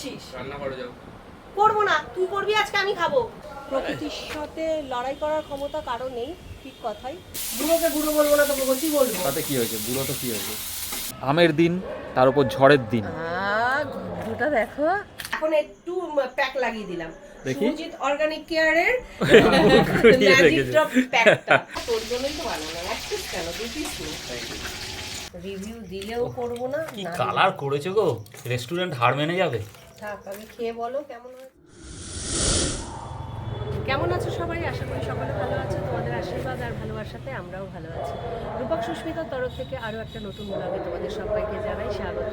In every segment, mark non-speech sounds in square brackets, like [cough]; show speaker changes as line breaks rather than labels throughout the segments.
করছিস?
রান্না করে যাও।
করব না তুই করবি আজকে আমি খাব। প্রকৃতির সাথে লড়াই করার ক্ষমতা কারও নেই ঠিক কথাই। বুড়োকে বুড়ো বলব না তোকে বলছি বলব।
তাতে কি হয়েছে? বুড়ো তো কি হয়েছে? আমের দিন তার উপর ঝড়ের দিন।
দুটা দেখো। এখন একটু প্যাক লাগিয়ে দিলাম। সুজিত অর্গানিক কেয়ারের ম্যাজিক ড্রপ প্যাকটা তোর জন্যই তো বানানো এক পিস কেন? পিস রিভিউ দিলেও করব না
কি কালার করেছে গো? রেস্টুরেন্ট হার মেনে যাবে।
থাক খেয়ে বলো, কেমন কেমন আছো সবাই? আশা করি সকলে ভালো আছে। তোমাদের আশীর্বাদ আর ভালোবাসাতে আমরাও ভালো আছি। রূপক সুস্মিতার তরফ থেকে আরও একটা নতুন ব্লগে তোমাদের সবাইকে জানাই স্বাগত।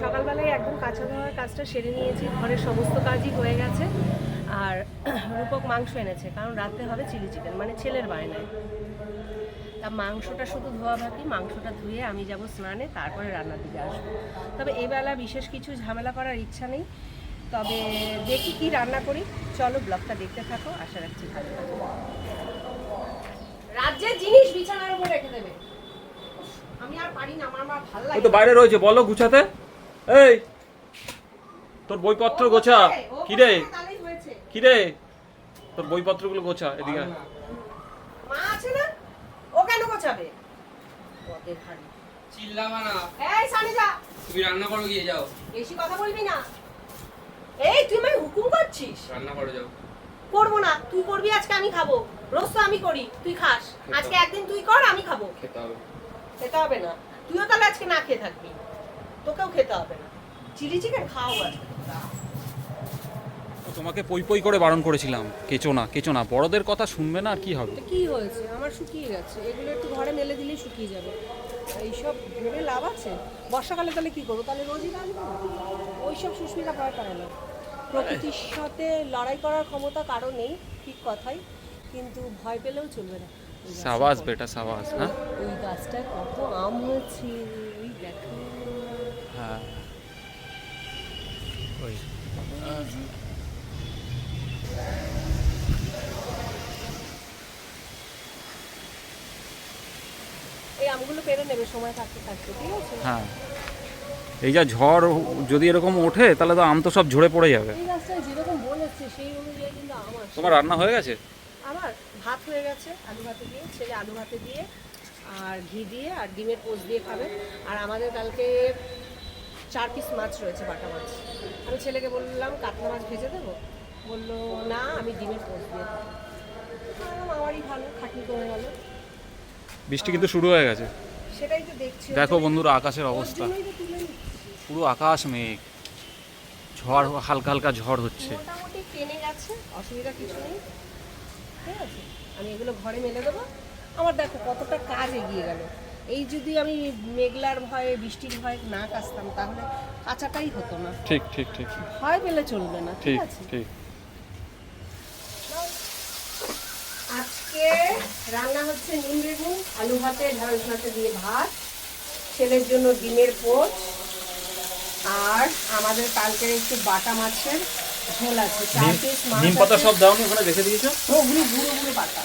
সকালবেলায় একদম কাঁচা ধোয়ার কাজটা সেরে নিয়েছি। ঘরের সমস্ত কাজই হয়ে গেছে। আর রূপক মাংস এনেছে, কারণ রাত্রে হবে চিলি চিকেন মানে ছেলের বায়নায়। তা মাংসটা শুধু ধোয়া বাকি মাংসটা ধুয়ে আমি যাব স্নানে তারপরে রান্নার দিকে আসব। তবে এবেলা বিশেষ কিছু ঝামেলা করার ইচ্ছা নেই। তবে দেখি কি রান্না করি। চলো ব্লগটা দেখতে থাকো আশা রাখছি ভালো লাগবে রাজ্যের জিনিস বিছানার উপর রেখে দেবে। আমি আর পারি না আমার আমার ভালো লাগে
তো বাইরে রয়েছে বলো গুছাতে। এই তোর বইপত্র গোছা। কি রে কি রে তোর বইপত্রগুলো গোছা এদিকে।
মা ও কেন গোছাবে
চিল্লাবা না।
এই সানি যা
তুমি রান্না করো গিয়ে যাও।
বেশি কথা বলবি না। এই তুই আমায় হুকুম করছিস?
রান্না করে যাও।
করব না। তুই করবি আজকে আমি খাব। রোজ তো আমি করি। তুই খাস। আজকে একদিন তুই কর আমি খাব।
খেতে হবে।
খেতে হবে না। তুইও তাহলে আজকে না খেয়ে থাকবি। তোকেও খেতে হবে না। চিলি চিকেন খাও আজকে
তোমাকে পই পই করে বারণ করেছিলাম। কেচো না কেচো না। বড়দের কথা শুনবে না আর কি হবে?
কি হয়েছে? আমার শুকিয়ে গেছে। এগুলো একটু ঘরে মেলে দিলেই শুকিয়ে যাবে। এইসব ভেবে লাভ আছে? বর্ষাকালে তাহলে কি করব? তাহলে রোজই রাখব ওইসব সুস্মিতা ভয় পারে না। প্রকৃতির সাথে লড়াই করার ক্ষমতা কারও নেই ঠিক কথাই। কিন্তু ভয় পেলেও চলবে না।
সাবাস বেটা সাবাস হ্যাঁ?
ওই গাছটায় কত আম হয়েছে ওই দেখো।
হ্যাঁ। ওই।
এই আমগুলো পেরে নেবে সময় থাকতে থাকতে ঠিক আছে?
হ্যাঁ। এই যা ঝড় যদি এরকম ওঠে তাহলে তো আম তো সব ঝরে পড়ে যাবে।
এই গাছটায় যেরকম বলেছে সেই অনুযায়ী কিন্তু আম আসে
তোমার রান্না হয়ে গেছে?
আমার ভাত হয়ে গেছে আলু ভাতে দিয়ে ছেলে আলু ভাতে দিয়ে আর ঘি দিয়ে আর ডিমের পোস্ট দিয়ে খাবে। আর আমাদের কালকে চার পিস মাছ রয়েছে বাটা মাছ। আমি ছেলেকে বললাম কাতলা মাছ ভেজে দেবো? বলল না আমি ডিমের পোস্ট দিয়ে আমারই ভালো খাটনি কমে গেল।
বৃষ্টি কিন্তু শুরু হয়ে গেছে।
সেটাই তো দেখছি।
দেখো বন্ধুরা আকাশের অবস্থা। পুরো আকাশ মেঘ। ঝড় হালকা হালকা ঝড় হচ্ছে।
মোটামুটি টেনে গেছে অসুবিধা কিছু নেই। ঠিক আছে? আমি এগুলো ঘরে মেলে দেবো। আমার দেখো কতটা কাজ এগিয়ে গেল। এই যদি আমি মেঘলার ভয়ে বৃষ্টির ভয়ে না কাচতাম তাহলে কাঁচাটাই হতো না।
ঠিক ঠিক ঠিক।
ভয় পেলে চলবে না ঠিক
ঠিক
আছে?
ঠিক।
আজকে রান্না হচ্ছে নুন বেগুন আলু ভাতে ঢাল ভাতে দিয়ে ভাত ছেলের জন্য ডিমের পোচ আর আমাদের কালকের একটু বাটা মাছের ঝোল আছে চার পিস মাছ
নিম পাতা সব দাওনি ওখানে রেখে দিয়েছ?
ওগুলো গুঁড়ো গুঁড়ো বাটা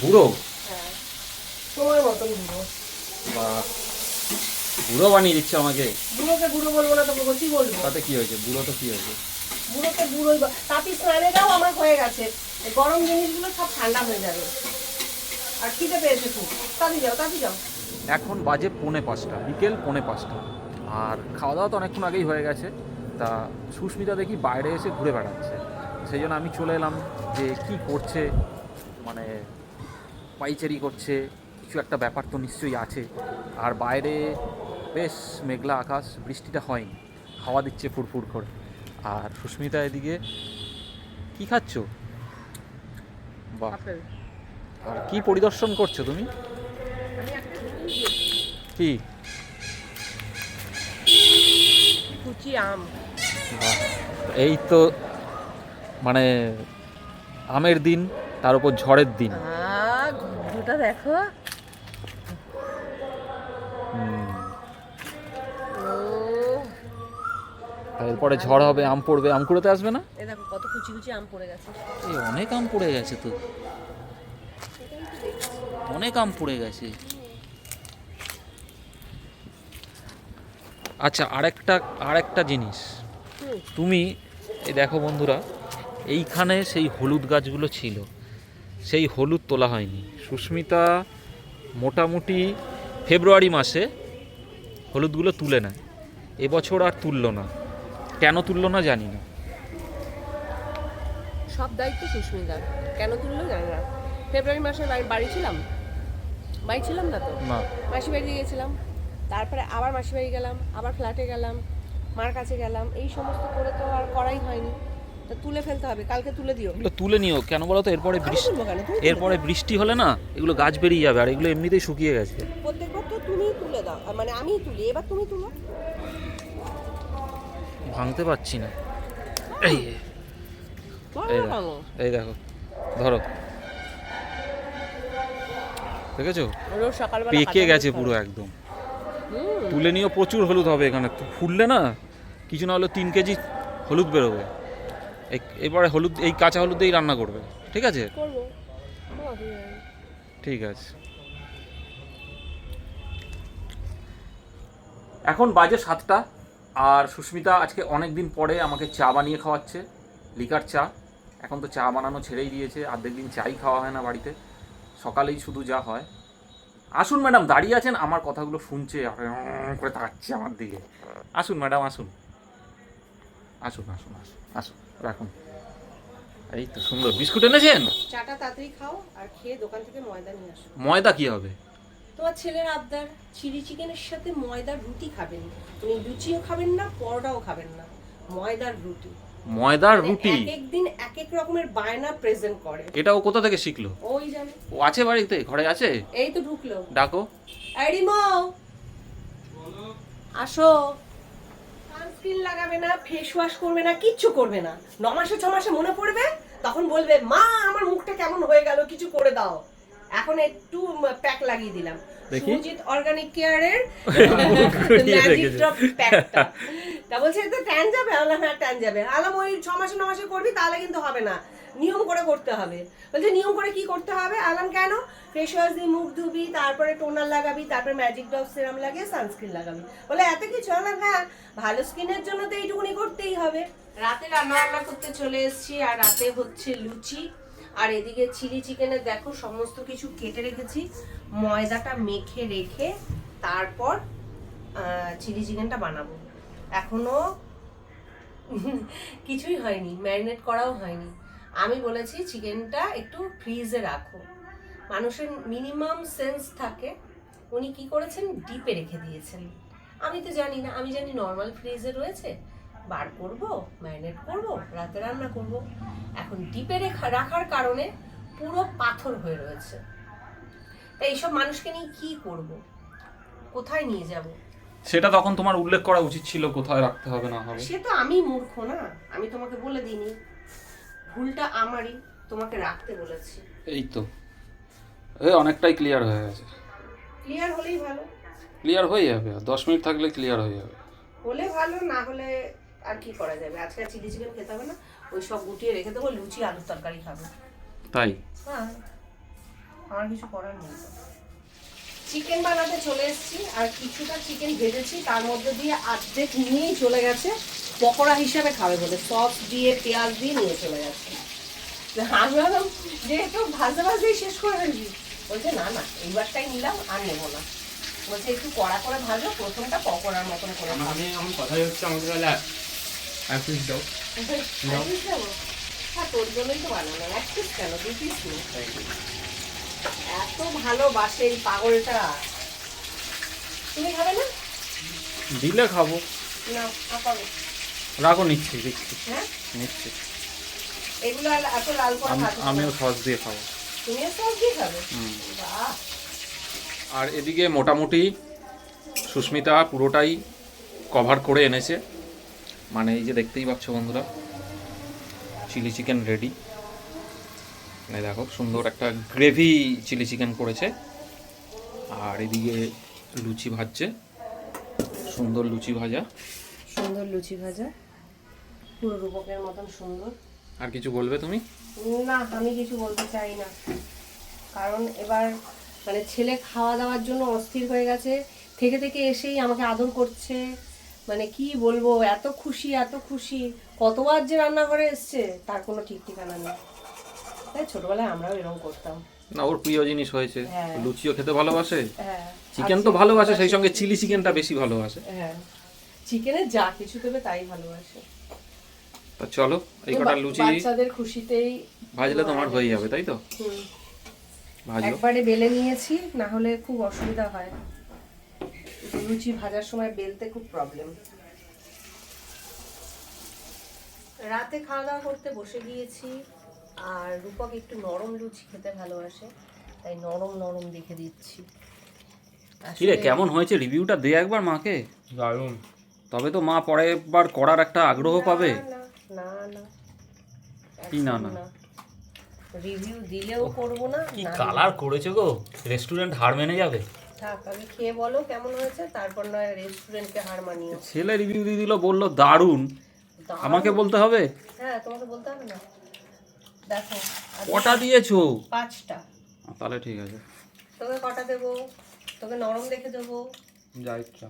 বুড়ো
হ্যাঁ সময় মতন গুঁড়ো।
বা বুড়ো বানিয়ে দিচ্ছে আমাকে।
বুড়োকে বুড়ো বলব না তোকে বলছি বলব।
তাতে কি হয়েছে? বুড়ো তো কি হয়েছে?
বুড়োকে বুড়োই বল- তাঁতি স্নানে যাও আমার হয়ে গেছে। গরম জিনিসগুলো সব ঠান্ডা হয়ে যাবে। আর খিদে পেয়েছে খুব। তাড়ি যাও তাড়ি যাও।
এখন বাজে পৌনে পাঁচটা, বিকেল পৌনে পাঁচটা। আর খাওয়া দাওয়া তো অনেকক্ষণ আগেই হয়ে গেছে। তা সুস্মিতা দেখি বাইরে এসে ঘুরে বেড়াচ্ছে। সেই জন্য আমি চলে এলাম যে কি করছে মানে পাইচারি করছে, কিছু একটা ব্যাপার তো নিশ্চয়ই আছে। আর বাইরে বেশ মেঘলা আকাশ, বৃষ্টিটা হয়নি। হাওয়া দিচ্ছে ফুরফুর করে। আর সুস্মিতা এদিকে, কি খাচ্ছ? বাহ। আর কি পরিদর্শন করছ তুমি? কি?
কুচি আম।
বাহ, এই তো মানে আমের দিন তার উপর ঝড়ের দিন।
দেখো।
আর এরপরে ঝড় হবে আম পড়বে আম কুড়োতে আসবে না?
দেখো কত কুচি কুচি আম পড়ে গেছে।
এই অনেক আম পড়ে গেছে তো। অনেক আম পড়ে গেছে। আচ্ছা আরেকটা আরেকটা জিনিস। তুমি এই দেখো বন্ধুরা এইখানে সেই হলুদ গাছগুলো ছিল। সেই হলুদ তোলা হয়নি। সুস্মিতা মোটামুটি ফেব্রুয়ারি মাসে হলুদগুলো তুলে নেয়। এবছর আর তুললো না। কেন তুললো না জানি না।
সব দায়িত্ব সুস্মিতার কেন তুললো জানি না। ফেব্রুয়ারি মাসে বাড়ি বাড়ি ছিলাম। বাড়ি ছিলাম না তো?
না।
মাসি বাড়ি গেছিলাম তারপরে আবার মাসি বাড়ি গেলাম আবার ফ্ল্যাটে গেলাম মার কাছে গেলাম। এই সমস্ত করে তো আর করাই হয়নি। তা তুলে ফেলতে হবে। কালকে তুলে দিও।
এগুলো তুলে নিও। কেন বলো তো? এরপরে
আমি
বৃষ্টি এরপরে বৃষ্টি হলে না এগুলো গাছ বেরিয়ে যাবে আর এগুলো এমনিতেই শুকিয়ে গেছে।
প্রত্যেকবার তো তুমিই তুলে দাও। মানে আমিই তুলি। এবার তুমি তুলো।
ভাঙতে পারছি না। এই এই। দেখো। ধরো। দেখেছ? পেকে গেছে পুরো একদম। তুলে নিয়েও প্রচুর হলুদ হবে এখানে। তো ফুললে না কিছু না হলে তিন কেজি হলুদ বেরোবে। এই- এবারে হলুদ এই কাঁচা হলুদ দিয়েই রান্না করবে। ঠিক আছে। ঠিক আছে। এখন বাজে সাতটা। আর সুস্মিতা আজকে অনেক দিন পরে আমাকে চা বানিয়ে খাওয়াচ্ছে লিকার চা। এখন তো চা বানানো ছেড়েই দিয়েছে অর্ধেক দিন চাই খাওয়া হয় না বাড়িতে। সকালেই শুধু যা হয়। আসুন ম্যাডাম দাঁড়িয়ে আছেন আমার কথাগুলো শুনছে করে তাকাচ্ছে আমার দিকে। আসুন ম্যাডাম আসুন। আসুন আসুন আসুন আসুন রাখুন। এই তো সুন্দর বিস্কুট এনেছেন?
চাটা তাড়াতাড়ি খাও আর খেয়ে দোকান থেকে ময়দা নিয়ে আসো।
ময়দা কি হবে?
তোমার ছেলের আবদার চিলি চিকেনের সাথে ময়দার রুটি খাবেন। তুমি লুচিও খাবেন না পরোটাও খাবেন না। ময়দার রুটি।
ময়দার
মানে
রুটি?
এক এক এক এক রকমের বায়না প্রেজেন্ট করে।
এটা ও কোথা থেকে শিখলো?
ওই জানে।
ও আছে বাড়িতে? ঘরে আছে?
এই তো ঢুকলো।
ডাকো।
আরিমো আসো। সানস্ক্রিন লাগাবে না ফেস ওয়াশ করবে না কিচ্ছু করবে না। ন মাসে ছ মাসে মনে পড়বে তখন বলবে মা আমার মুখটা কেমন হয়ে গেল কিছু করে দাও। এখন একটু প্যাক লাগিয়ে দিলাম। সুজিত অর্গানিক কেয়ারের
মুখ
ম্যাজিক ড্রপ প্যাকটা তা বলছে তো ট্যান যাবে আলাম হ্যাঁ ট্যান যাবে। আলাম ওই ছ মাসে ন মাসে করবি তাহলে কিন্তু হবে না। নিয়ম করে করতে হবে। বলছে নিয়ম করে কি করতে হবে? আলাম কেন? ফেস ওয়াশ দিয়ে মুখ ধুবি তারপরে টোনার লাগাবি তারপরে ম্যাজিক ড্রপ সিরাম লাগিয়ে সানস্ক্রিন লাগাবি। বলে এত কিছু? আলাম হ্যাঁ ভালো স্কিনের জন্য তো এইটুকুনি করতেই হবে। রাতে রান্না বান্না করতে চলে এসেছি আর রাতে হচ্ছে লুচি। আর এদিকে চিলি চিকেনের দেখো সমস্ত কিছু কেটে রেখেছি। ময়দাটা মেখে রেখে তারপর চিলি চিকেনটা বানাবো। এখনও [laughs] কিছুই হয়নি, ম্যারিনেট করাও হয়নি। আমি বলেছি চিকেনটা একটু ফ্রিজে রাখো। মানুষের মিনিমাম সেন্স থাকে। উনি কি করেছেন? ডিপে রেখে দিয়েছেন। আমি তো জানি না, আমি জানি নর্মাল ফ্রিজে রয়েছে। বার করব ম্যারিনেট করব রাতে রান্না করব। এখন ডিপে রেখা রাখার কারণে পুরো পাথর হয়ে রয়েছে। তাই এইসব মানুষকে নিয়ে কি করব? কোথায় নিয়ে যাব?
সেটা তখন তোমার উল্লেখ করা উচিত ছিল কোথায় রাখতে হবে না হবে।
সে তো আমি মূর্খ না আমি তোমাকে বলে দিইনি। ভুলটা আমারই তোমাকে রাখতে বলেছি।
এই তো। এ অনেকটাই ক্লিয়ার হয়ে গেছে।
ক্লিয়ার হলেই ভালো।
ক্লিয়ার হয়ে যাবে দশ মিনিট থাকলে ক্লিয়ার হয়ে যাবে।
হলে ভালো না হলে আর কি করা যাবে? আজকে চিলি চিকেন খেতে হবে না ওই সব গুটিয়ে রেখে দেবো লুচি আলুর তরকারি খাব।
তাই?
হ্যাঁ। আমার কিছু করার নেই চিকেন বানাতে চলে এসেছি আর কিছুটা চিকেন ভেজেছি তার মধ্যে দিয়ে অর্ধেক নিয়েই চলে গেছে পকোড়া হিসাবে খাবে বলে। সস দিয়ে পেঁয়াজ দিয়ে নিয়ে চলে গেছে আমি ভাবলাম যে একটু ভাজতে ভাজতেই শেষ করে ফেলবি। বলছে না না এইবারটাই নিলাম আর নেব না। বলছে একটু কড়া করে ভাজো প্রথমটা পকোড়ার মতন করে
আমি আমার কথাই হচ্ছে আমাকে এক পিস দাও?
হ্যাঁ তোর জন্যই তো বানানো এক পিস কেন? দু পিস এত ভালোবাসে এই পাগলটা। তুমি খাবে না?
দিলে খাব।
না
রাখো নিচ্ছি দিচ্ছি।
হ্যাঁ?
নিচ্ছি।
এগুলো এত লাল করে
আমিও সস দিয়ে খাব।
তুমিও সব দিয়ে খাবে?
আর এদিকে মোটামুটি সুস্মিতা পুরোটাই কভার করে এনেছে। মানে এই যে দেখতেই পাচ্ছ বন্ধুরা চিলি চিকেন রেডি। এই দেখো সুন্দর একটা গ্রেভি চিলি চিকেন করেছে। আর এদিকে লুচি ভাজছে। সুন্দর লুচি ভাজা।
সুন্দর লুচি ভাজা। পুরো রূপকের মতন সুন্দর।
আর কিছু বলবে তুমি?
না আমি কিছু বলতে চাই না। কারণ এবার মানে ছেলে খাওয়া দাওয়ার জন্য অস্থির হয়ে গেছে। থেকে থেকে এসেই আমাকে আদর করছে। মানে কি বলব এত খুশি এত খুশি। কতবার যে রান্নাঘরে এসছে তার কোনো ঠিক ঠিকানা নেই। তাই ছোটবেলায় আমরাও এরকম করতাম।
না ওর প্রিয় জিনিস হয়েছে।
হ্যাঁ।
লুচিও খেতে ভালোবাসে।
হ্যাঁ।
চিকেন তো ভালোবাসে সেই সঙ্গে চিলি চিকেনটা বেশি ভালোবাসে।
হ্যাঁ। চিকেনের যা কিছু দেবে তাই ভালোবাসে।
তা চলো এই কটা লুচি
বাচ্চাদের খুশিতেই
ভাজলে তোমার হয়ে যাবে তাই তো? ভাজো।
একবারে বেলে নিয়েছি না হলে খুব অসুবিধা হয়। লুচি ভাজার সময় বেলতে খুব প্রবলেম রাতে খাওয়া দাওয়া করতে বসে গিয়েছি আর রূপক একটু নরম লুচি খেতে ভালোবাসে তাই নরম নরম দেখে দিচ্ছি।
কিরে
আসলে-
কেমন হয়েছে? রিভিউটা দে একবার মাকে।
দারুণ।
তবে তো মা পরে একবার করার একটা আগ্রহ পাবে।
না না না।
কি না, না?
রিভিউ দিলেও করব না
কি কালার করেছ গো? রেস্টুরেন্ট হার মেনে যাবে।
থাক আগে খেয়ে বলো কেমন হয়েছে তারপর নয় রেস্টুরেন্টকে হার মানিও।
ছেলে রিভিউ দিয়ে দিল বলল দারুণ। আমাকে বলতে হবে?
হ্যাঁ তোমাকে বলতে হবে না। দেখো
কটা দিয়েছ?
পাঁচটা।
তাহলে ঠিক আছে।
তোকে কটা দেবো? তোকে নরম দেখে দেবো?
যা ইচ্ছা।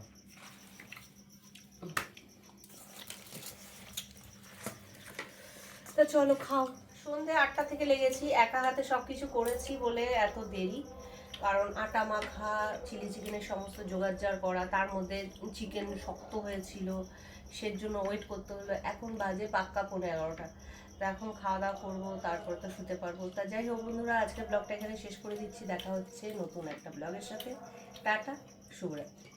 তা চলো খাও। সন্ধে আটটা থেকে লেগেছি একা হাতে সব কিছু করেছি বলে এত দেরি। কারণ আটা মাখা, চিলি চিকেনের সমস্ত জোগাড় করা, তার মধ্যে চিকেন শক্ত হয়েছিল, সের জন্য ওয়েট করতে হলো। এখন বাজে পাক্কা পনেরো এগারোটা। তা এখন খাওয়া দাওয়া করব, তারপর তো শুতে পারব। তা যাই হোক বন্ধুরা আজকে ব্লগটা এখানে শেষ করে দিচ্ছি। দেখা হচ্ছে নতুন একটা ব্লগের সাথে। টাটা, শুভরাত্রি।